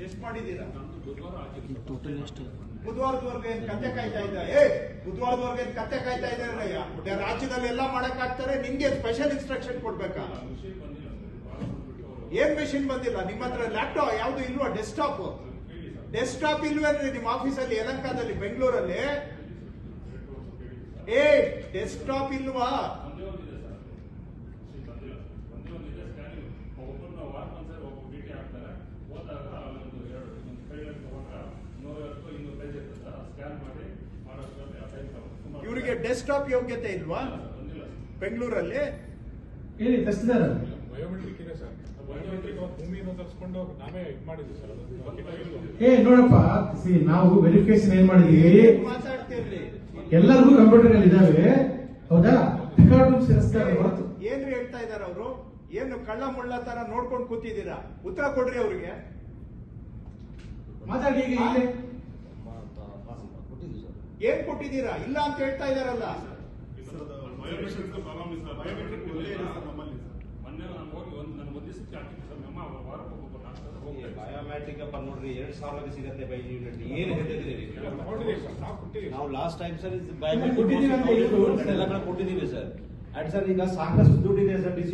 ಎಷ್ಟು ಮಾಡಿದ್ದೀರಾ ಟೋಟಲ್ ಕತ್ತೆ ಕಾಯ್ತಾ ಇದ್ದ ಏ ಬುಧವಾರದವರೆಗೆ ಕತ್ತೆ ಕಾಯ್ತಾ ಇದ್ದಾರೆ ರಾಜ್ಯದಲ್ಲಿ ಎಲ್ಲ ಮಾಡಕ್ ಆಗ್ತಾರೆ ನಿಮ್ಗೆ ಸ್ಪೆಷಲ್ ಇನ್ಸ್ಟ್ರಕ್ಷನ್ ಕೊಡ್ಬೇಕಾ ಏನ್ ಮೆಷಿನ್ ಬಂದಿಲ್ಲ ನಿಮ್ಮ ಹತ್ರ ಲ್ಯಾಪ್ಟಾಪ್ ಯಾವ್ದು ಇಲ್ವಾ ಡೆಸ್ಕ್ಟಾಪ್ ಡೆಸ್ಕ್ಟಾಪ್ ಇಲ್ವೇನ್ರಿ ನಿಮ್ಮ ಆಫೀಸಲ್ಲಿ ಯಲಂಕಾದಲ್ಲಿ ಬೆಂಗಳೂರಲ್ಲಿ ಏ ಡೆಸ್ಕ್ಟಾಪ್ ಇಲ್ವಾ? ಇವರಿಗೆ ಡೆಸ್ಕ್ಟಾಪ್ ಯೋಗ್ಯತೆ ಇಲ್ವಾ? ಬೆಂಗಳೂರಲ್ಲಿ? ಹೇಳಿ ತಸ್ತಿದಾರ ಬಯೋಮೆಟ್ರಿಕ್ ಇದೆ ಸರ್. ಏ ನೋಡಪ್ಪ ಸಿ ನಾವು ವೆರಿಫಿಕೇಶನ್ ಏನ್ ಮಾಡಿದೀವಿ? ಎಲ್ಲರಿಗೂ ಕಂಪ್ಯೂಟರ್ ಇದಾವೆ. ಹೌದಾ? ರೆಕಾರ್ಡ್ ಸೇರಿಸ್ತಾರೆ ಹೊರತು. ಏನ್ರಿ ಹೇಳ್ತಾ ಇದಾರೆ ಅವರು? ಏನು ಕಳ್ಳ ಮುಳ್ಳ ತರ ನೋಡ್ಕೊಂಡು ಕೂತಿದ್ದೀರಾ? ಉತ್ತರ ಕೊಡ್ರಿ ಅವ್ರಿಗೆ. ಮಾತಾಡಿ ಈಗ ಇಲ್ಲೇ ಏನ್ ಕೊಟ್ಟಿದ್ದೀರಾ ಇಲ್ಲ ಅಂತ ಹೇಳ್ತಾ ಇದಾರಲ್ಲ ಬಯೋಮೆಟ್ರಿಕ್ ಬಯೋಮ್ಯಾಟ್ರಿಕ್ ಅಪ್ಪ ನೋಡ್ರಿ ಎರಡ್ ಸಾವಿರ ಸಿಗತ್ತೆ ಬೈ ಯೂನಿಟ್ ಏನ್ ಹೇಳ್ತಿದ್ರಿ ನೀವು? ಲಾಸ್ಟ್ ಟೈಮ್ ಸರ್ ಹೇಳಿದ್ರು. ಕಡೆ ಕೊಟ್ಟಿದ್ದೀವಿ ಸರ್ ಅಂಡ್ ಸರ್ ಈಗ ಸಾಕಷ್ಟು ದುಡ್ಡಿದೆ ಸರ್ ಡಿ ಸಿ